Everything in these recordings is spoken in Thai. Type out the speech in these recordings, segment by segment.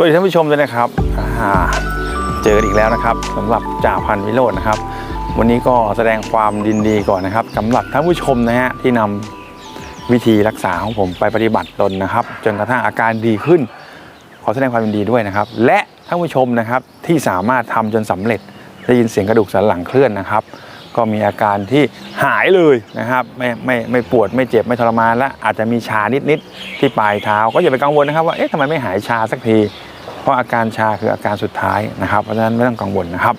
วัสดีท่านผู้ชมด้วยนะครับเจอกันอีกแล้วนะครับสำหรับจ่าพันวิโรจน์นะครับ วันนี้ก็แสดงความยินดีก่อนนะครับสำหรับท่านผู้ชมนะฮะที่นำวิธีรักษาของผมไปปฏิบัติตนนะครับ จนกระทั่งอาการดีขึ้น ขอแสดงความยินดีด้วยนะครับ และท่านผู้ชมนะครับที่สามารถทำจนสำเร็จได้ยินเสียงกระดูกสันหลังเคลื่อนนะครับ ก็มีอาการที่หายเลยนะครับ ไม่ไม่ไม่ปวดไม่เจ็บไม่ทรมานและอาจจะมีชานิดๆที่ปลายเท้า ก็อย่าไปกังวลนะครับว่าเอ๊ะทำไมไม่หายชาสักที ราะอาการชาคืออาการสุดท้ายนะครับ เพราะฉะนั้นไม่ต้องกังวลนะครับ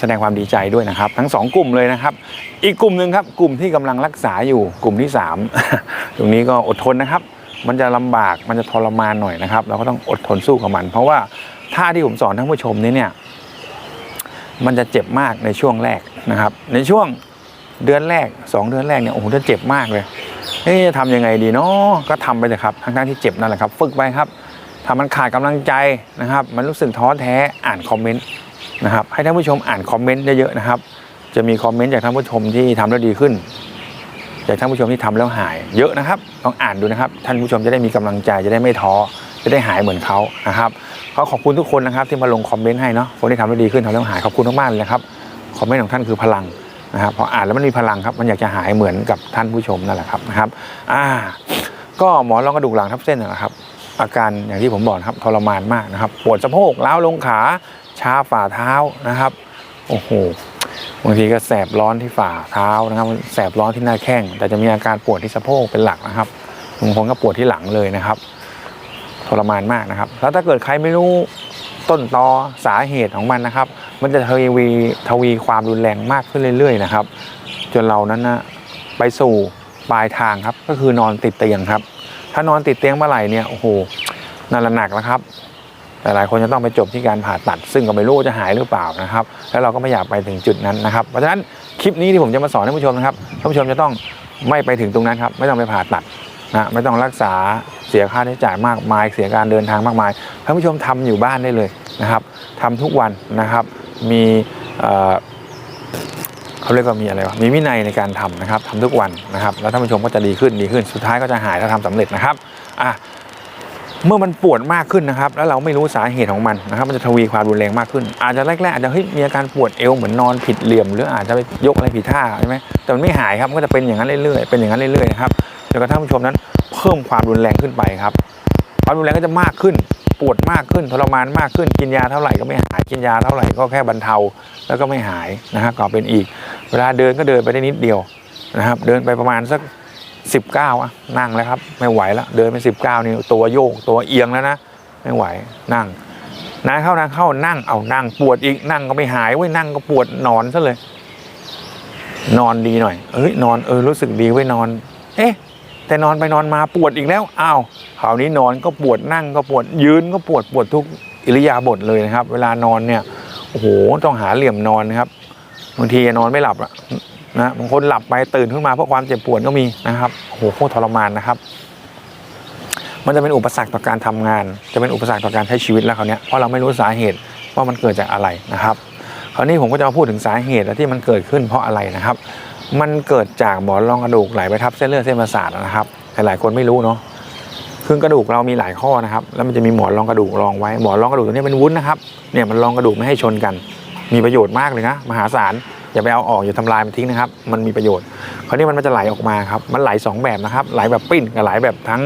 แสดงความดีใจด้วยนะครับ ทั้งสองกลุ่มเลยนะครับ อีกกลุ่มหนึ่งครับกลุ่มที่กำลังรักษาอยู่กลุ่มที่สามตรงนี้ก็อดทนนะครับ มันจะลำบากมันจะทรมานหน่อยนะครับ เราก็ต้องอดทนสู้กับมัน เพราะว่าท่าที่ผมสอนท่านผู้ชมนี้เนี่ยมันจะเจ็บมากในช่วงแรกนะครับ ในช่วงเดือนแรก 2 เดือนแรกเนี่ยโอ้โหจะเจ็บมากเลยเอ๊ะจะทำยังไงดีเนาะก็ทำไปเถอะครับทั้งๆที่เจ็บนั่นแหละครับ ฝึกไปครับ ถ้ามันขาดกำลังใจนะครับ มันรู้สึกท้อแท้อ่านคอมเมนต์นะครับ ให้ท่านผู้ชมอ่านคอมเมนต์เยอะๆนะครับ จะมีคอมเมนต์จากท่านผู้ชมที่ทำแล้วดีขึ้น จากท่านผู้ชมที่ทำแล้วหาย เยอะนะครับลองอ่านดูนะครับ ท่านผู้ชมจะได้มีกำลังใจจะได้ไม่ท้อจะได้หายเหมือนเขานะครับก็ขอบคุณทุกคนนะครับ ที่มาลงคอมเมนต์ให้เนาะคนที่ทำแล้วดีขึ้นทำแล้วหายขอบคุณมากๆเลยนะครับคอมเมนต์ของท่านคือพลังนะครับพออ่านแล้วมันมีพลังครับ มันอยากจะหายเหมือนกับท่านผู้ชมนั่นแหละครับนะครับ อ่า ก็หมอรองกระดูกหลังทับเส้นนะครับ อาการอย่างที่ผมบอกครับทรมานมากนะครับปวดสะโพกล้าวลงขาชาฝ่าเท้านะครับโอ้โหบางทีก็แสบร้อนที่ฝ่าเท้านะครับแสบร้อนที่หน้าแข้งแต่จะมีอาการปวดที่สะโพกเป็นหลักนะครับบางคนก็ปวดที่หลังเลยนะครับทรมานมากนะครับ แล้วถ้าเกิดใครไม่รู้ต้นตอสาเหตุของมันนะครับ มันจะทวีทวีความรุนแรงมากขึ้นเรื่อย ๆ นะครับ จนเรานั้นนะไปสู่ปลายทางครับ ก็คือนอนติดเตียงครับ ถ้านอนติดเตียงเมื่อไหร่เนี่ยโอ้โหนั่นละหนักแล้วครับหลายๆคนจะต้องไปจบที่การผ่าตัด ซึ่งก็ไม่รู้จะหายหรือเปล่านะครับ แล้วเราก็ไม่อยากไปถึงจุดนั้นนะครับ เพราะฉะนั้นคลิปนี้ที่ผมจะมาสอนท่านผู้ชมนะครับท่านผู้ชมจะต้องไม่ไปถึงตรงนั้นครับ ไม่ต้องไปผ่าตัดนะไม่ต้องรักษาเสียค่าใช้จ่ายมากมาย เสียการเดินทางมากมายท่านผู้ชมทำอยู่บ้านได้เลยนะครับทำทุกวันนะครับ มี เขาเรียกว่ามีอะไรวะมีวินัยในการทำนะครับทำทุกวันนะครับ แล้วท่านผู้ชมก็จะดีขึ้นดีขึ้น สุดท้ายก็จะหายถ้าทำสำเร็จนะครับอะเมื่อมันปวดมากขึ้นนะครับ แล้วเราไม่รู้สาเหตุของมันนะครับ มันจะทวีความรุนแรงมากขึ้น อาจจะแรกๆอาจจะเฮ้ยมีอาการปวดเอวเหมือนนอนผิดเหลี่ยม หรืออาจจะไปยกอะไรผิดท่าใช่ไหมแต่มันไม่หายครับมันก็จะเป็นอย่างนั้นเรื่อยๆเป็นอย่างนั้นเรื่อยๆนะครับจนกระทั่งผู้ชมนั้น เพิ่มความรุนแรงขึ้นไปครับ ความรุนแรงก็จะมากขึ้น ปวดมากขึ้นทรมานมากขึ้นกินยาเท่าไหร่ก็ไม่หายกินยาเท่าไหร่ก็แค่บรรเทาแล้วก็ไม่หายนะครับก็เป็นอีก เวลาเดินก็เดินไปได้นิดเดียวนะครับ เดินไปประมาณสัก 19อะนั่งแล้วครับ ไม่ไหวแล้วเดินไป 19 นี่ตัวโยกตัวเอียงแล้วนะไม่ไหวนั่งนานเข้านานเข้านั่งเอานั่งปวดอีกนั่งก็ไม่หายเว้ยนั่งก็ปวดนอนซะเลย นอนดีหน่อยเอ้ยนอนเออรู้สึกดีเว้ยนอน เอ๊ะ แต่นอนไปนอนมาปวดอีกแล้วอ้าวคราวนี้นอนก็ปวดนั่งก็ปวดยืนก็ปวดปวดทุกอิริยาบถเลยนะครับ เวลานอนเนี่ยโอ้โหต้องหาเหลี่ยมนอนนะครับบางทีนอนไม่หลับอะนะบางคนหลับไปตื่นขึ้นมาเพราะความเจ็บปวดก็มีนะครับโอ้โหโคตรทรมานนะครับ มันจะเป็นอุปสรรคต่อการทำงาน จะเป็นอุปสรรคต่อการใช้ชีวิตแล้วคราวเนี้ยเพราะเราไม่รู้สาเหตุว่ามันเกิดจากอะไรนะครับ คราวนี้ผมก็จะมาพูดถึงสาเหตุและที่มันเกิดขึ้นเพราะอะไรนะครับ มันเกิดจากหมอนรองกระดูกไหลไปทับเส้นเลือดเส้นประสาทนะครับ หลายๆคนไม่รู้เนาะคือกระดูกเรามีหลายข้อนะครับ แล้วมันจะมีหมอนรองกระดูกรองไว้หมอนรองกระดูกตัวนี้เป็นวุ้นนะครับเนี่ยมันรองกระดูกไม่ให้ชนกัน มีประโยชน์มากเลยนะมหาศาลอย่าไปเอาออกอย่าทำลายมันทิ้งนะครับ มันมีประโยชน์คราวนี้มันจะไหลออกมาครับมันไหลสองแบบนะครับไหลแบบปิ้นกับไหลแบบทั้ง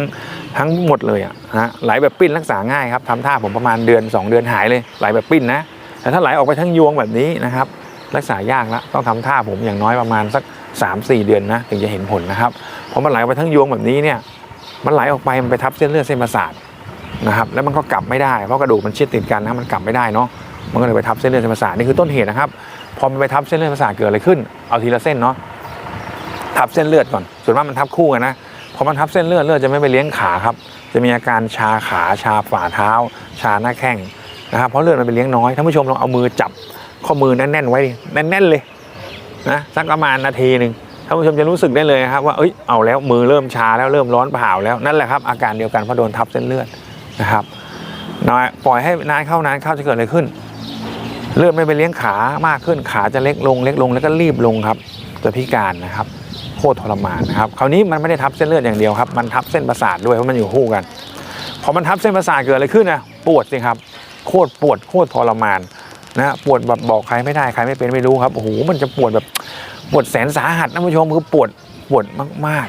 ทั้งหมดเลยอะนะไหลแบบปิ้นรักษาง่ายครับทำท่าผมประมาณเดือน 2 เดือนหายเลยไหลแบบปิ้นนะแต่ถ้าไหลออกไปทั้งยวงแบบนี้นะครับ รักษายากและต้องทำท่าผมอย่างน้อยประมาณสัก 3-4 เดือนนะถึงจะเห็นผลนะครับเพราะมันไหลออกไปทั้งยวงแบบนี้เนี่ยมันไหลออกไปมันไปทับเส้นเลือดเส้นประสาทนะครับแล้วมันก็กลับไม่ได้เพราะกระดูกมันชิดติดกันนะมันกลับไม่ได้เนาะมันก็เลยไปทับเส้นเลือดเส้นประสาทนี่คือต้นเหตุนะครับพอมันไปทับเส้นเลือดประสาทเกิดอะไรขึ้น เอาทีละเส้นเนาะทับเส้นเลือดก่อน ส่วนมากมันทับคู่กันนะพอมันทับเส้นเลือดเลือดจะไม่ไปเลี้ยงขาครับ จะมีอาการชาขาชาฝ่าเท้า ชาหน้าแข้งนะครับเพราะเลือดมันไปเลี้ยงน้อยท่านผู้ชมลองเอามือจับ ข้อมือแน่นๆไว้แน่นๆเลยนะสักประมาณนาทีหนึ่งท่านผู้ชมจะรู้สึกได้เลยครับว่าเอ้ยเอาแล้วมือเริ่มชาแล้วเริ่มร้อนเผาแล้วนั่นแหละครับอาการเดียวกันเพราะโดนทับเส้นเลือดนะครับน้อยปล่อยให้นานเข้านานเข้าจะเกิดอะไรขึ้น เลือดไม่ไปเลี้ยงขามากขึ้นขาจะเล็กลงเล็กลงแล้วก็รีบลงครับ จะพิการนะครับโคตรทรมานนะครับคราวนี้มันไม่ได้ทับเส้นเลือดอย่างเดียวครับมันทับเส้นประสาทด้วยเพราะมันอยู่คู่กันพอมันทับเส้นประสาทเกิดอะไรขึ้นนะปวดสิครับโคตรปวดโคตรทรมาน นะฮะปวดแบบบอกใครไม่ได้ใครไม่เป็นไม่รู้ครับโอ้โหมันจะปวดแบบปวดแสนสาหัสนะผู้ชมคือปวดปวดมาก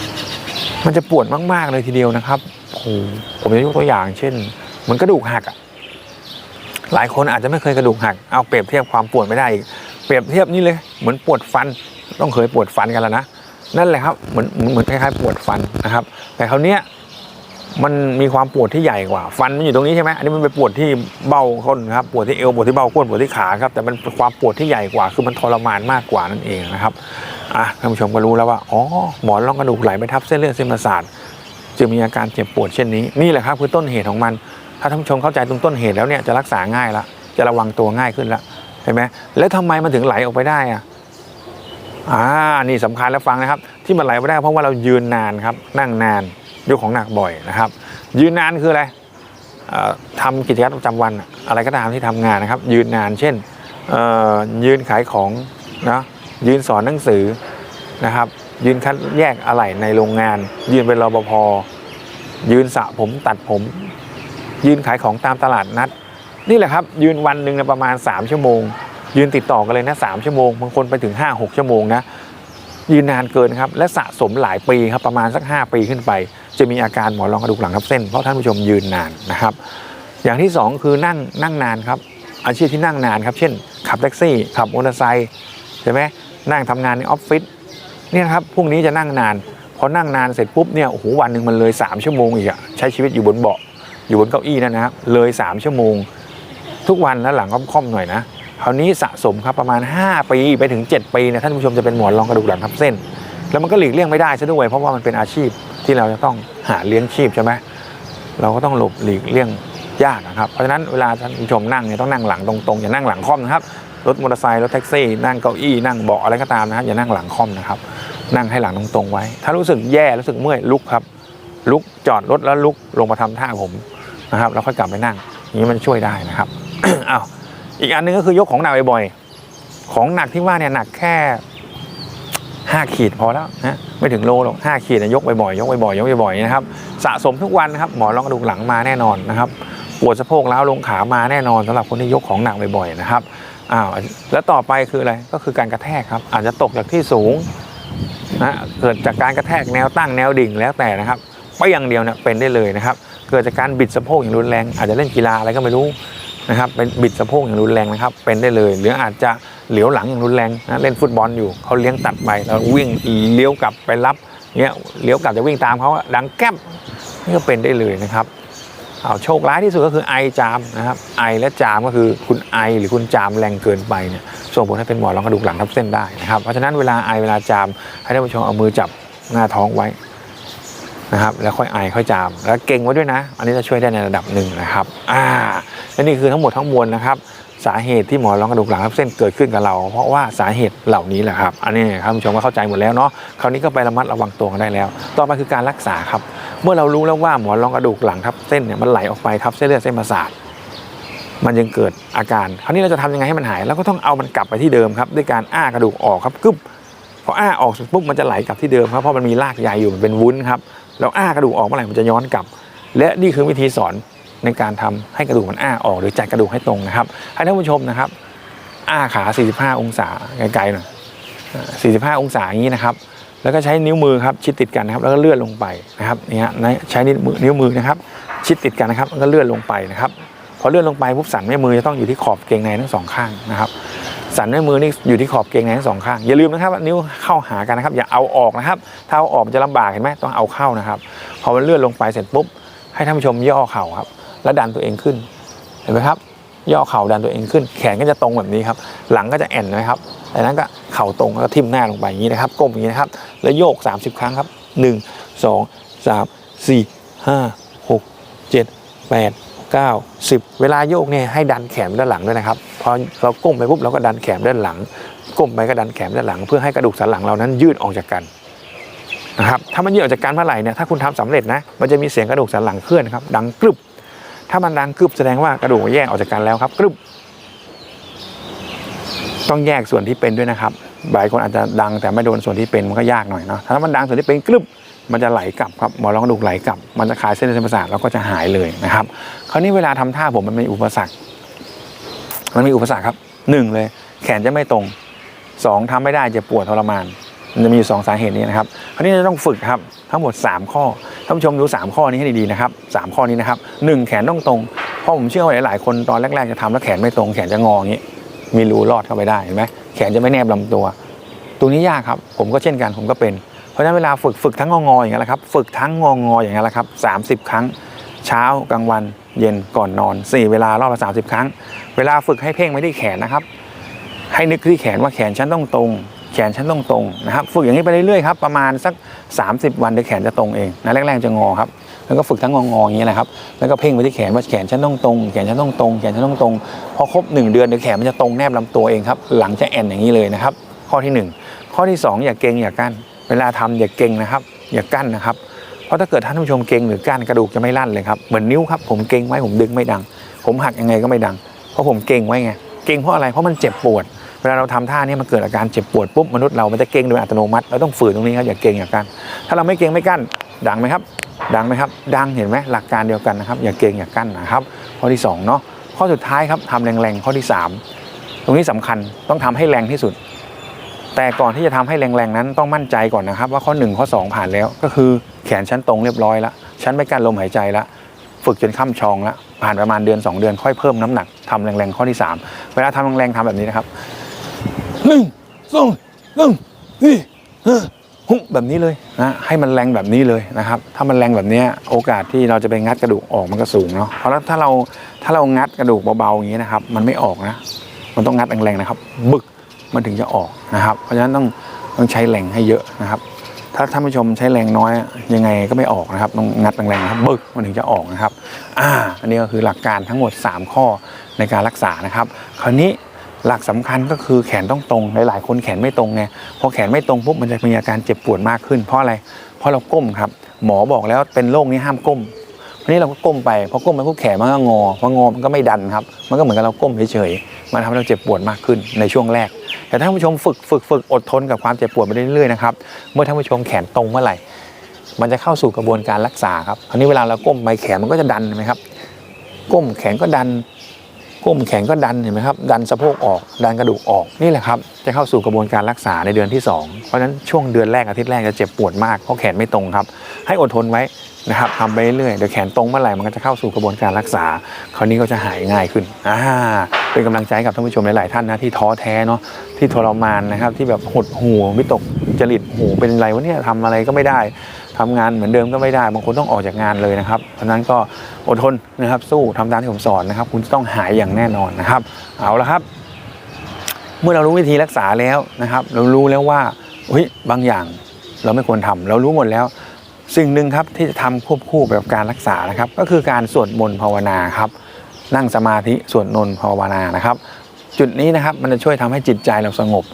ๆ มันจะปวดมาก ๆ เลยทีเดียวนะครับโอ้โหผมจะยกตัวอย่าง เช่นเหมือนกระดูกหักอะหลายคนอาจจะไม่เคยกระดูกหักเอาเปรียบเทียบความปวดไม่ได้อีกเปรียบเทียบนี่เลยเหมือนปวดฟัน ต้องเคยปวดฟันกันแล้วนะนั่นแหละครับเหมือนเหมือนเหมือนคล้ายๆปวดฟันนะครับ แต่คราวเนี้ย มันมีความปวดที่ใหญ่กว่า ฟันมันอยู่ตรงนี้ใช่ไหมอันนี้มันไปปวดที่เบ้าก้นครับปวดที่เอวปวดที่เบ้าก้นปวดที่ขาครับแต่มันความปวดที่ใหญ่กว่า คือมันทรมานมากกว่านั่นเองนะครับอะท่านผู้ชมก็รู้แล้วว่าอ๋อหมอนรองกระดูกไหลไปทับเส้นเลือดเส้นประสาทจึงมีอาการเจ็บปวดเช่นนี้นี่แหละครับคือต้นเหตุของมัน ถ้าท่านผู้ชมเข้าใจตรงต้นเหตุแล้วเนี่ยจะรักษาง่ายละจะระวังตัวง่ายขึ้นละเห็นไหมแล้วทำไมมันถึงไหลออกไปได้อะอ่านี่สำคัญแล้วฟังนะครับ ที่มันไหลไม่ได้เพราะว่าเรายืนนานครับนั่งนาน ยกของหนักบ่อยนะครับ ยืนนานคืออะไรเอ่อทำกิจวัตรประจำวันอะไรก็ตามที่ทำงานนะครับ ยืนนานเช่นยืนขายของนะยืนสอนหนังสือนะครับ ยืนคัดแยกอะไหล่ในโรงงาน ยืนเป็นรปภยืนสระผมตัดผม ยืนขายของตามตลาดนัด นี่แหละครับ ยืนวันหนึ่งนะประมาณ 3 ชั่วโมง ยืนติดต่อกันเลยนะสามชั่วโมงบางคนไปถึง 5 6 ชั่วโมงนะ ยืนนานเกินครับและสะสมหลายปีครับประมาณสัก 5 ปีขึ้นไป จะมีอาการหมอนรองกระดูกหลังทับเส้นเพราะท่านผู้ชมยืนนานนะครับ อย่างที่ 2 คือนั่งนั่งนานครับอาชีพที่นั่งนานครับ เช่น ขับแท็กซี่ ขับมอเตอร์ไซค์ใช่ไหมนั่งทำงานในออฟฟิศเนี่ยครับพวกนี้จะนั่งนานพอนั่งนานเสร็จปุ๊บเนี่ยโอ้โหวันหนึ่งมันเลย 3 ชั่วโมงอีกอะใช้ชีวิตอยู่บนเบาะอยู่บนเก้าอี้นั่นนะครับเลย 3 ชั่วโมง ทุกวันแล้วหลังก็ค่อมหน่อยนะ คราวนี้สะสมครับประมาณ 5 ปีไปถึง 7 ปีเนะท่านผู้ชมจะเป็นหมอนรองกระดูกหลังทับเส้น แล้วมันก็หลีกเลี่ยงไม่ได้ซะด้วยเพราะว่ามันเป็นอาชีพที่เราจะต้องหาเลี้ยงชีพใช่ไหมเราก็ต้องหลบหลีกเลี่ยงยากนะครับ เพราะฉะนั้นเวลาท่านผู้ชมนั่งเนี่ยต้องนั่งหลังตรงๆอย่านั่งหลังค่อมนะครับรถมอเตอร์ไซค์รถแท็กซี่นั่งเก้าอี้นั่งเบาะอะไรก็ตามนะครับอย่านั่งหลังค่อมนะครับนั่งให้หลังตรงๆไว้ ถ้ารู้สึกแย่รู้สึกเมื่อยลุกครับ ลุกจอดรถแล้วลุกลงมาทำท่าผมนะครับแล้วค่อยกลับไปนั่งอย่างนี้มันช่วยได้นะครับอ้าว อีกอันหนึงก็คือยกของหนักบ่อยๆของหนักที่ว่าเนี่ยหนักแค่5ขีดพอแล้วนะไม่ถึงโลหรอก5ขีดนะยกบ่อยๆยกบ่อยๆยกบ่อยๆนะครับสะสมทุกวันนะครับหมอนรองกระดูกหลังมาแน่นอนนะครับปวดสะโพกล้าวลงขามาแน่นอนสำหรับคนที่ยกของหนักบ่อยๆนะครับอ้าวแล้วต่อไปคืออะไรก็คือการกระแทกครับ อาจจะตกจากที่สูงนะเกิดจากการกระแทกแนวตั้งแนวดิ่งแล้วแต่นะครับไม่อย่างเดียวเนี่ยเป็นได้เลยนะครับ เกิดจากการบิดสะโพกอย่างรุนแรงอาจจะเล่นกีฬาอะไรก็ไม่รู้ นะครับเป็นบิดสะโพกอย่างรุนแรงนะครับ เป็นได้เลย หรืออาจจะเหลียวหลังอย่างรุนแรงนะเล่นฟุตบอลอยู่เขาเลี้ยงตัดไปแล้ววิ่งเลี้ยวกลับไปรับเงี้ยเลี้ยวกลับจะวิ่งตามเขาดังแก๊บนี่ก็เป็นได้เลยนะครับเอาโชคร้ายที่สุดก็คือไอจามนะครับไอและจามก็คือคุณไอหรือคุณจามแรงเกินไปเนี่ยส่งผลให้เป็นหมอนรองกระดูกหลังทับเส้นได้นะครับเพราะฉะนั้นเวลาไอเวลาจามให้ท่านผู้ชมเอามือจับหน้าท้องไว้ นะครับแล้วค่อยไอค่อยจามแล้วเก่งไว้ด้วยนะ อันนี้จะช่วยได้ในระดับหนึ่งนะครับอ่าและนี่คือทั้งหมดทั้งมวลนะครับ สาเหตุที่หมอนรองกระดูกหลังทับเส้นเกิดขึ้นกับเรา เพราะว่าสาเหตุเหล่านี้แหละครับอันนี้ท่านผู้ชมก็เข้าใจหมดแล้วเนาะคราวนี้ก็ไประมัดระวังตัวกันได้แล้ว ต่อไปคือการรักษาครับ เมื่อเรารู้แล้วว่าหมอนรองกระดูกหลังทับเส้นเนี่ยมันไหลออกไปทับเส้นเลือดเส้นประสาทมันยังเกิดอาการ คราวนี้เราจะทำยังไงให้มันหายเราก็ต้องเอามันกลับไปที่เดิมครับ ด้วยการอ้ากระดูกออกครับกึบพออ้าออกเสร็จปุ๊บมันจะไหลกลับที่เดิมครับ เพราะมันมีรากใยอยู่มันเป็นวุ้นครับ แล้วอ้ากระดูกออกเมื่อไหร่มันจะย้อนกลับ และนี่คือวิธีสอนในการทำให้กระดูกมันอ้าออกหรือจัดกระดูกให้ตรงนะครับให้ท่านผู้ชมนะครับ อ้าขา 45 องศาไกลๆหน่อย45 องศาอย่างนี้นะครับ แล้วก็ใช้นิ้วมือครับชิดติดกันนะครับ แล้วก็เลื่อนลงไปนะครับนี่ฮะใช้นิ้วมือนิ้วมือนะครับ ชิดติดกันนะครับแล้วก็เลื่อนลงไปนะครับพอเลื่อนลงไปปุ๊บสันแม่มือจะต้องอยู่ที่ขอบเกงในทั้งสองข้างนะครับ สันแม่มือนี่อยู่ที่ขอบเกงในทั้งสองข้างอย่าลืมนะครับนิ้วเข้าหากันนะครับ อย่าเอาออกนะครับ ถ้าเอาออกมันจะลำบากเห็นไหมต้องเอาเข้านะครับ พอมันเลื่อนลงไปเสร็จปุ๊บให้ท่านผู้ชมย่อเข่าครับ แล้วดันตัวเองขึ้นเห็นไหมครับ ย่อเข่าดันตัวเองขึ้น แขนก็จะตรงแบบนี้ครับ หลังก็จะแอนนะครับจากนั้นก็เข่าตรงแล้วก็ทิ่มหน้าลงไปอย่างนี้นะครับก้มอย่างนี้นะครับ แล้วโยก 30 ครั้งครับ 1 2 3 4 5 6 7 8 9 10 เวลาโยกเนี่ยให้ดันแขนด้านหลังด้วยนะครับพอเราก้มไปปุ๊บเราก็ดันแขนด้านหลัง ก้มไปก็ดันแขนด้านหลัง เพื่อให้กระดูกสันหลังเรานั้นยืดออกจากกันนะครับถ้ามันยืดออกจากกันเมื่อไหร่เนี่ยถ้าคุณทำสำเร็จนะมันจะมีเสียงกระดูกสันหลังเคลื่อนครับดังกรึบถ้ามันดังกรึบแสดงว่ากระดูกแยกออกจากกันแล้วครับกรึบต้องแยกส่วนที่เป็นด้วยนะครับหลายคนอาจจะดังแต่ไม่โดนส่วนที่เป็นมันก็ยากหน่อยเนาะถ้ามันดังส่วนที่เป็นกรึบ มันจะไหลกลับครับหมอนรองกระดูกไหลกลับ มันจะคลายเส้นเลือดประสาทแล้วก็จะหายเลยนะครับ คราวนี้เวลาทำท่าผมมันมีอุปสรรค มันมีอุปสรรคครับหนึ่งเลย แขนจะไม่ตรงสองทำไม่ได้จะปวดทรมานมันจะมีอยู่สองสาเหตุนี้นะครับคราวนี้จะต้องฝึกครับทั้งหมด 3 ข้อท่านผู้ชมดู 3 ข้อนี้ให้ดีๆนะครับสามข้อนี้นะครับหนึ่งแขนต้องตรงเพราะผมเชื่อว่าหลายๆคนตอนแรกๆจะทำแล้วแขนไม่ตรงแขนจะงออย่างนี้มีรูลอดเข้าไปได้เห็นไหมแขนจะไม่แนบลำตัวตัวนี้ยากครับ ผมก็เช่นกันผมก็เป็น เพราะฉะนั้นเวลาฝึกฝึกทั้งงองออย่างนี้ยแหละครับฝึกทั้งงองออย่างนี้ยแหละครับ30ครั้ง เช้ากลางวันเย็นก่อนนอน 4 เวลารอบละ30 ครั้ง เวลาฝึกให้เพ่งไว้ที่แขนนะครับ ให้นึกที่แขนว่าแขนฉันต้องตรง แขนฉันต้องตรงนะครับ ฝึกอย่างนี้ไปเรื่อยๆครับประมาณสัก 30 วันเดี๋ยวแขนจะตรงเองนะแรกๆจะงอครับแล้วก็ฝึกทั้งงองออย่างนี้แหละครับแล้วก็เพ่งไปที่แขนว่าแขนฉันต้องตรงแขนฉันต้องตรงแขนฉันต้องตรงพอครบ 1 เดือนเดี๋ยวแขนมันจะตรงแนบลำตัวเองครับหลังจะแอนอย่างนี้เลยนะครับข้อที่ 1 ข้อที่ 2 อย่าเกรงอย่ากั้น เวลาทำอย่าเกรงนะครับ อย่ากั้นนะครับ เพราะถ้าเกิดท่านผู้ชมเกรงหรือกั้นกระดูกจะไม่ลั่นเลยครับเหมือนนิ้วครับผมเกรงไว้ผมดึงไม่ดัง ผมหักยังไงก็ไม่ดัง เพราะผมเกรงไว้ไงเกรงเพราะอะไรเพราะมันเจ็บปวด เวลาเราทำท่านี้มันเกิดอาการเจ็บปวดปุ๊บมนุษย์เรามันจะเกรงโดยอัตโนมัติเราต้องฝืนตรงนี้ครับอย่าเกรงอย่ากั้นถ้าเราไม่เกรงไม่กั้นดังไหมครับดังไหมครับ ดังเห็นไหมหลักการเดียวกันนะครับ อย่าเกรงอย่ากั้นนะครับข้อที่สองเนาะข้อสุดท้ายครับทำแรงๆข้อที่สามตรงนี้สำคัญต้องทำให้แรงที่สุด แต่ก่อนที่จะทำให้แรงๆนั้นต้องมั่นใจก่อนนะครับ ว่าข้อ 1 ข้อ 2 ผ่านแล้ว ก็คือแขนชั้นตรงเรียบร้อยแล้วชั้นไม่กั้นลมหายใจแล้วฝึกจนข้ามชองแล้วผ่านประมาณเดือน 2 เดือนค่อยเพิ่มน้ำหนักทำแรงๆข้อที่ 3 เวลาทำแรงๆทำแบบนี้นะครับหนึ่งสองหนึ่งสี่ห้แบบนี้เลยนะให้มันแรงแบบนี้เลยนะครับ ถ้ามันแรงแบบนี้โอกาสที่เราจะไปงัดกระดูกออกมันก็สูงเนาะเพราะถ้าเราถ้าเรางัดกระดูกเบาๆอย่างนี้นะครับ มันไม่ออกนะ มันต้องงัดแรงๆนะครับ บึก มันถึงจะออกนะครับ เพราะฉะนั้นต้องต้องใช้แรงให้เยอะนะครับ ถ้าท่านผู้ชมใช้แรงน้อยยังไงก็ไม่ออกนะครับต้องงัดแรงๆนะครับบึกมันถึงจะออกนะครับอ่าอันนี้ก็คือหลักการทั้งหมด 3 ข้อในการรักษานะครับ คราวนี้หลักสำคัญก็คือแขนต้องตรงหลายๆคนแขนไม่ตรงไงพอแขนไม่ตรงปุ๊บมันจะมีอาการเจ็บปวดมากขึ้น เพราะอะไรเพราะเราก้มครับ หมอบอกแล้วเป็นโรคนี้ห้ามก้มวันนี้เราก็ก้มไปพอก้มไปปุ๊บแขนมันก็งอพองอมันก็ไม่ดันครับ มันก็เหมือนกับเราก้มเฉยๆมันทำให้เราเจ็บปวดมากขึ้นในช่วงแรก แต่ท่านผู้ชมฝึกฝึกฝึกอดทนกับความเจ็บปวดไปเรื่อยๆนะครับเมื่อท่านผู้ชมแขนตรงเมื่อไหร่ มันจะเข้าสู่กระบวนการรักษาครับอันนี้เวลาเราก้มไปแขนมันก็จะดันเห็นไหมครับ ก้มแขนก็ดัน ก้มแขนก็ดันเห็นไหมครับ ดันสะโพกออก ดันกระดูกออกนี่แหละครับ จะเข้าสู่กระบวนการรักษาในเดือนที่ 2 เพราะฉะนั้นช่วงเดือนแรกอาทิตย์แรกจะเจ็บปวดมากเพราะแขนไม่ตรงครับ ให้อดทนไว้นะครับทำไปเรื่อยเดี๋ยวแขนตรงเมื่อไหร่มันก็จะเข้าสู่กระบวนการรักษา คราวนี้ก็จะหายง่ายขึ้นอ่าเป็นกำลังใจกับท่านผู้ชมหลาย ๆ ท่านนะที่ท้อแท้เนาะที่ทรมานนะครับที่แบบหดหูวิตกจริตหูเป็นไรวะเนี่ยทำอะไรก็ไม่ได้ทำงานเหมือนเดิมก็ไม่ได้บางคนต้องออกจากงานเลยนะครับเพราะฉะนั้นก็อดทนนะครับสู้ทำตามที่ผมสอนนะครับ คุณจะต้องหายอย่างแน่นอนนะครับ เอาละครับ เมื่อเรารู้วิธีรักษาแล้วนะครับ เรารู้แล้วว่าเฮ้ยบางอย่างเราไม่ควรทำเรารู้หมดแล้ว สิ่งหนึ่งครับที่จะทำควบคู่ไปกับการรักษานะครับ ก็คือการสวดมนต์ภาวนาครับ นั่งสมาธิสวดมนต์ภาวนานะครับ จุดนี้นะครับมันจะช่วยทำให้จิตใจเราสงบ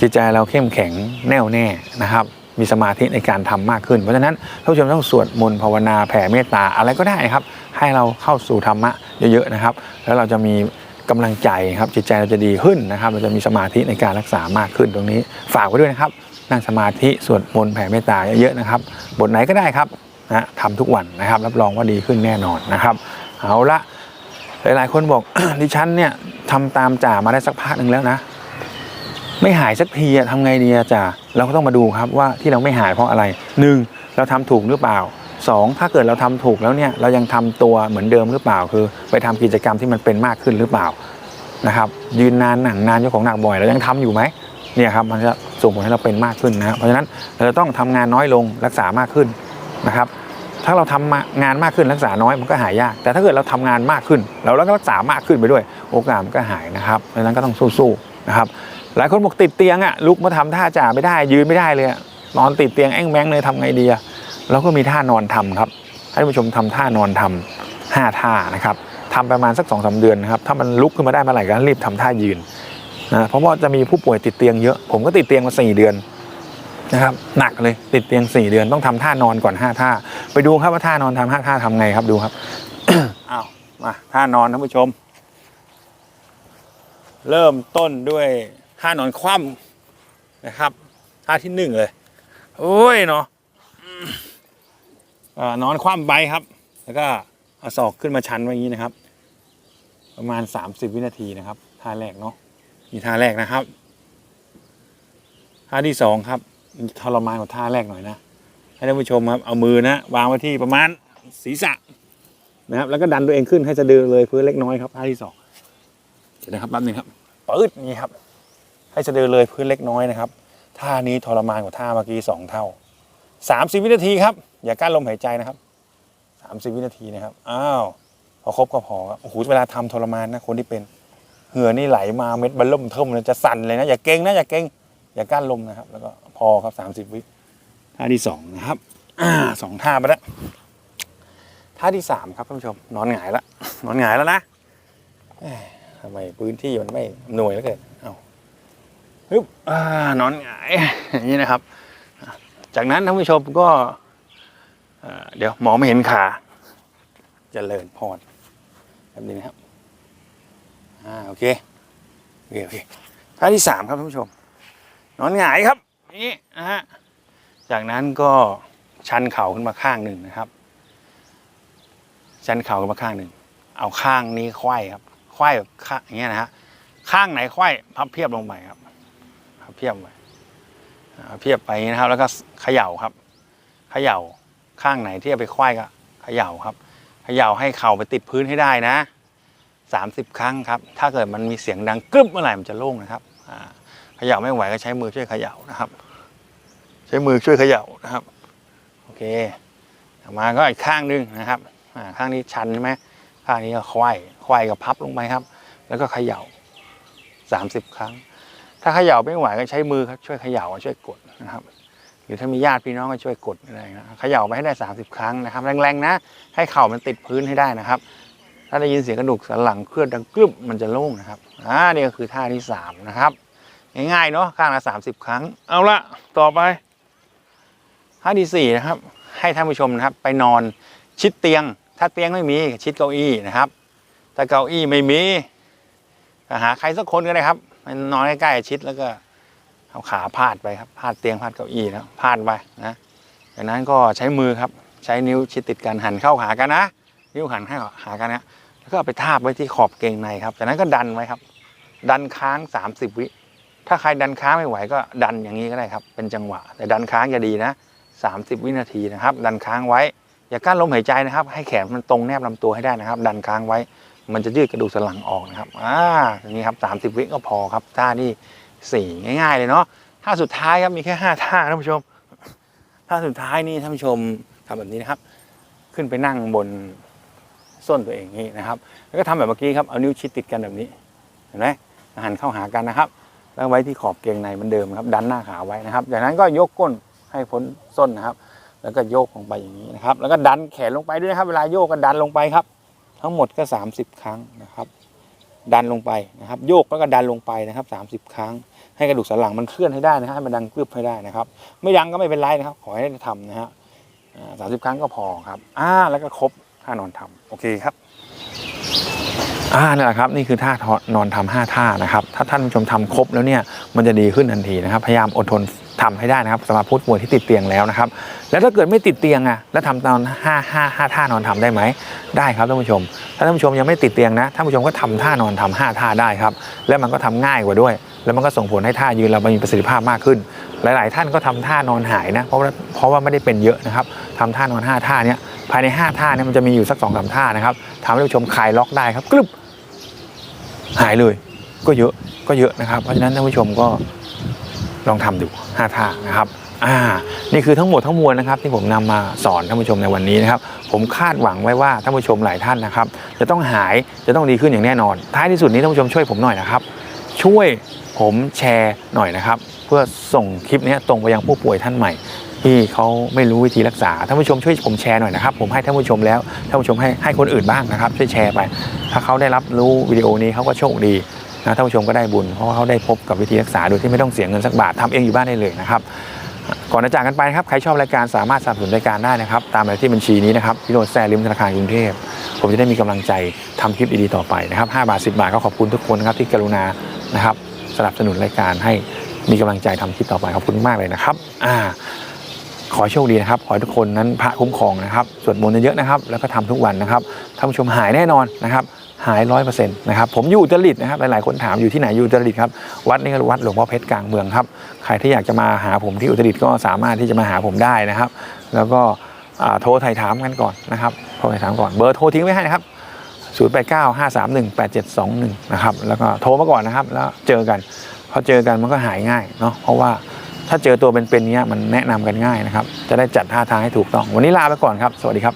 จิตใจเราเข้มแข็งแน่วแน่นะครับ มีสมาธิในการทำมากขึ้น เพราะฉะนั้นท่านผู้ชมต้องสวดมนต์ภาวนาแผ่เมตตาอะไรก็ได้ครับ ให้เราเข้าสู่ธรรมะเยอะๆนะครับ แล้วเราจะมี กำลังใจครับจิตใจเราจะดีขึ้นนะครับ เราจะมีสมาธิในการรักษามากขึ้นตรงนี้ ฝากไว้ด้วยนะครับ นั่งสมาธิสวดมนต์แผ่เมตตาเยอะๆนะครับ บทไหนก็ได้ครับนะทำทุกวันนะครับ รับรองว่าดีขึ้นแน่นอนนะครับ เอาละหลายๆ คนบอกดิฉันเนี่ยทำตามจ่ามาได้สักพักหนึ่งแล้วนะ ไม่หายสักทีอะทำไงดีอะจ่าเราก็ต้องมาดูครับว่าที่เราไม่หายเพราะอะไรหนึ่งเราทำถูกหรือเปล่า สองถ้าเกิดเราทำถูกแล้วเนี่ยเรายังทำตัวเหมือนเดิมหรือเปล่า คือ ไปทำกิจกรรมที่มันเป็นมากขึ้นหรือเปล่านะครับยืนนานหนังนานเจ้าของหนักบ่อยเรายังทำอยู่ไหมเนี่ยครับมันจะส่งผลให้เราเป็นมากขึ้นนะครับเพราะฉะนั้นเราจะต้องทำงานน้อยลงรักษามากขึ้นนะครับถ้าเราทำมางานมากขึ้นรักษาน้อยมันก็หายยาก แต่ถ้าเกิดเราทำงานมากขึ้น เราแล้วก็รักษามากขึ้นไปด้วย โอกาสมันก็หายนะครับเพราะฉะนั้นก็ต้องสู้ๆนะครับหลายคนบอกติดเตียงอะลุกมาทำท่าจ่าไม่ได้ยืนไม่ได้เลยนอนติดเตียงแอ้งแมงเลยทำไงดีอะ เราก็มีท่านอนทำครับให้ท่านผู้ชมทำท่านอนทำห้าท่านะครับทำประมาณสักสองสาเดือนนะครับถ้ามันลุกขึ้นมาได้เมื่อไหร่ก็รีบทำท่ายืนนะเพราะว่าจะมีผู้ป่วยติดเตียงเยอะ ผมก็ติดเตียงมาสี่เดือนนะครับหนักเลยติดเตียง4เดือนต้องทำท่านอนก่อน5ท่า ไปดูครับว่าท่านอนทำห้าท่าทำไงครับดูครับอ้าวมาท่านอนท่านผู้ชม เริ่มต้นด้วยท่านอนคว่ำนะครับ ท่าที่หนึ่งเลยโอ้ยเนาะ นอนคว่ำไปครับ แล้วก็เอาศอกขึ้นมาชันไว้อย่างนี้นะครับ ประมาณ 30 วินาทีนะครับท่าแรกเนาะนี่ท่าแรกนะครับท่าที่สองครับทรมานกว่าท่าแรกหน่อยนะให้ท่านผู้ชมครับเอามือนะวางไว้ที่ประมาณศีรษะนะครับ แล้วก็ดันตัวเองขึ้นให้สะดือเลยพื้นเล็กน้อยครับท่าที่สองเดี๋ยวนะครับแป๊บนึงครับปืดนี่ครับ ให้สะดือเลยพื้นเล็กน้อยนะครับท่านี้ทรมานกว่าท่าเมื่อกี้สองเท่าสามสิบวินาทีครับ อย่ากั้นลมหายใจนะครับสามสิบวินาทีนะครับ อ้าว พอครบก็พอครับโอ้โหเวลาทำทรมานนะคนที่เป็น เหงื่อนี่ไหลมาเม็ดบัลล่มเทิมเลยจะสั่นเลยนะ อย่าเก่งนะ อย่าเก่ง อย่ากั้นลมนะครับ แล้วก็พอครับสามสิบวิ ท่าที่สองนะครับ อ่าสองท่าไปแล้ว ท่าที่สามครับท่านผู้ชม นอนหงายแล้วนอนหงายแล้วนะเอ้ยทำไมพื้นที่มันไม่อำนวยแล้วเกินเอาฮึบอ่านอนหงายอย่างนี้นะครับ จากนั้นท่านผู้ชมก็ เอ่อเดี๋ยวหมอไม่เห็นขาเจริญพรแบบนี้นะครับอ่าโอเคโอเคโอเคท่าที่สามครับท่านผู้ชม นอนหงายครับนี่นะฮะจากนั้นก็ชันเข่าขึ้นมาข้างหนึ่งนะครับ ชันเข่าขึ้นมาข้างหนึ่งเอาข้างนี้ไขว้ครับไขว้แบบข้างอย่างเงี้ยนะฮะข้างไหนไขว้พับเพียบลงไปครับพับเพียบไปอ่าเพียบไปอย่างนี้นะครับ แล้วก็เขย่าครับ เขย่า ข้างไหนที่จะไปควายก็เขย่าครับเขย่าให้เข่าไปติดพื้นให้ได้นะสามสิบครั้งครับ ถ้าเกิดมันมีเสียงดังกรึบเมื่อไหร่มันจะโล่งนะครับเขย่าไม่ไหวก็ใช้มือช่วยเขย่านะครับ ใช้มือช่วยเขย่านะครับโอเคมาก็อีกข้างหนึงนะครับข้างนี้ชันใช่ไหมข้างนี้ก็ควายควายกับพับลงไปครับ แล้วก็เขย่าสามสิบครั้ง ถ้าเขย่าไม่ไหวก็ใช้มือครับช่วยเขย่าช่วยกดนะครับ หรือถ้ามีญาติพี่น้องก็ช่วยกดอะไรนะเขย่าไปให้ได้ 30 ครั้งนะครับ แรงๆนะ ให้เข่ามันติดพื้นให้ได้นะครับ ถ้าได้ยินเสียงกระดูกสันหลังเคลื่อนดังกรึบมันจะโล่งนะครับอ่านี่ก็คือท่าที่สามนะครับ ง่ายๆเนาะข้างละ 30 ครั้ง เอาละต่อไปท่าที่สี่นะครับ ให้ท่านผู้ชมนะครับ ไปนอนชิดเตียง ถ้าเตียงไม่มีชิดเก้าอี้นะครับถ้าเก้าอี้ไม่มีหาใครสักคนก็ได้ครับนอนใกล้ๆชิดแล้วก็ เอาขาพาดไปครับพาดเตียงพาดเก้าอี้นะพาดไปนะจากนั้นก็ใช้มือครับ ใช้นิ้วชิดติดกันหันเข้าหากันนะ นิ้วหันให้หากันนะแล้วก็เอาไปทาบไว้ที่ขอบเกงในครับ จากนั้นก็ดันไว้ครับ ดันค้าง 30 วิถ้าใครดันค้างไม่ไหวก็ดันอย่างนี้ก็ได้ครับ เป็นจังหวะ แต่ดันค้างจะดีนะ 30 วินาทีนะครับ ดันค้างไว้ อย่ากั้นลมหายใจนะครับ ให้แขนมันตรงแนบลำตัวให้ได้นะครับ ดันค้างไว้ มันจะยืดกระดูกสันหลังออกนะครับอ่าอย่างนี้ครับ30 วิก็พอครับท่านี่ สี่ง่ายๆเลยเนาะท่าสุดท้ายครับมีแค่ห้าท่าท่านผู้ชมท่าสุดท้ายนี่ท่านผู้ชมทำแบบนี้นะครับ ขึ้นไปนั่งบนส้นตัวเองนี่นะครับ แล้วก็ทำแบบเมื่อกี้ครับเอานิ้วชิดติดกันแบบนี้เห็นไหมหันเข้าหากันนะครับ แล้วไว้ที่ขอบเกงในเหมือนเดิมครับ ดันหน้าขาไว้นะครับ จากนั้นก็ยกก้นให้พ้นส้นนะครับ แล้วก็โยกลงไปอย่างนี้นะครับ แล้วก็ดันแขนลงไปด้วยนะครับ เวลาโยกก็ดันลงไปครับ ทั้งหมดก็ 30 ครั้งนะครับ ดันลงไปนะครับ โยกแล้วก็ดันลงไปนะครับ 30 ครั้ง ให้กระดูกสันหลังมันเคลื่อนให้ได้นะครับให้มันดังกรึบให้ได้นะครับ ไม่ดังก็ไม่เป็นไรนะครับ ขอให้ได้ทำนะฮะสามสิบครั้งก็พอครับอ่าแล้วก็ครบท่านอนทำโอเคครับอ่านี่แหละครับนี่คือท่านอนทำห้าท่านะครับ ถ้าท่านผู้ชมทำครบแล้วเนี่ยมันจะดีขึ้นทันทีนะครับ พยายามอดทนทำให้ได้นะครับสำหรับผู้ป่วยที่ติดเตียงแล้วนะครับ แล้วถ้าเกิดไม่ติดเตียงอะแล้วทำตอนห้าห้าห้าท่านอนทำได้ไหมได้ครับท่านผู้ชม ถ้าท่านผู้ชมยังไม่ติดเตียงนะท่านผู้ชมก็ทำท่านอนทำห้าท่าได้ครับ แล้วมันก็ทำง่ายกว่าด้วย แล้วมันก็ส่งผลให้ท่ายืนเรามีประสิทธิภาพมากขึ้น หลาย ๆ ท่านก็ทำท่านอนหายนะ เพราะว่าเพราะว่าไม่ได้เป็นเยอะนะครับทำท่านอนห้าท่าเนี้ยภายในห้าท่าเนี่ยมันจะมีอยู่สักสองสามท่านะครับทำให้ผู้ชมคลายล็อกได้ครับกรึบหายเลยก็เยอะก็เยอะนะครับ เพราะฉะนั้นท่านผู้ชมก็ลองทำดูห้าท่านะครับอ่านี่คือทั้งหมดทั้งมวลนะครับ ที่ผมนำมาสอนท่านผู้ชมในวันนี้นะครับ ผมคาดหวังไว้ว่าท่านผู้ชมหลายท่านนะครับ จะต้องหายจะต้องดีขึ้นอย่างแน่นอน ท้ายที่สุดนี้ท่านผู้ชมช่วยผมหน่อยนะครับ ช่วยผมแชร์หน่อยนะครับ เพื่อส่งคลิปนี้ตรงไปยังผู้ป่วยท่านใหม่ ที่เขาไม่รู้วิธีรักษาท่านผู้ชมช่วยผมแชร์หน่อยนะครับ ผมให้ท่านผู้ชมแล้วท่านผู้ชมให้ให้คนอื่นบ้างนะครับ ช่วยแชร์ไป ถ้าเขาได้รับรู้วิดีโอนี้เขาก็โชคดีนะท่านผู้ชมก็ได้บุญเพราะว่าเขาได้พบกับวิธีรักษาโดยที่ไม่ต้องเสียเงินสักบาททำเองอยู่บ้านได้เลยนะครับก่อนจะจากกันไปครับใครชอบรายการสามารถสนับสนุนรายการได้นะครับ ตามรายที่บัญชีนี้นะครับพี่โรดแซ่ลิมธนาคารกรุงเทพผมจะได้มีกำลังใจทำคลิปดีๆต่อไปนะครับ5บาท 10 บาทก็ขอบคุณทุกคนนะครับที่กรุณา นะครับ สนับสนุนรายการให้มีกำลังใจทำคลิปต่อไปขอบคุณมากเลยนะครับ อ่า ขอโชคดีนะครับ ขอให้ทุกคนนั้นพระคุ้มครองนะครับ สวดมนต์เยอะๆนะครับ แล้วก็ทำทุกวันนะครับ ท่านผู้ชมหายแน่นอนนะครับ หายร้อยเปอร์เซ็นต์นะครับ ผมอยู่อุตรดิตถ์นะครับ หลายๆคนถามอยู่ที่ไหนอยู่อุตรดิตถ์ครับ วัดนี้ก็วัดหลวงพ่อเพชรกลางเมืองครับ ใครที่อยากจะมาหาผมที่อุตรดิตถ์ก็สามารถที่จะมาหาผมได้นะครับ แล้วก็โทรไถ่ถามกันก่อนนะครับ โทรไถ่ถามก่อน เบอร์โทรทิ้งไว้ให้นะครับ 0 8 9 5 3 1 8 7 2 1 นะครับ แล้วก็โทรมาก่อนนะครับ แล้วเจอกันพอเจอกันมันก็หายง่ายเนาะเพราะว่าถ้าเจอตัวเป็นๆเนี้ยมันแนะนำกันง่ายนะครับ จะได้จัดท่าทางให้ถูกต้อง วันนี้ลาไปก่อนครับ สวัสดีครับ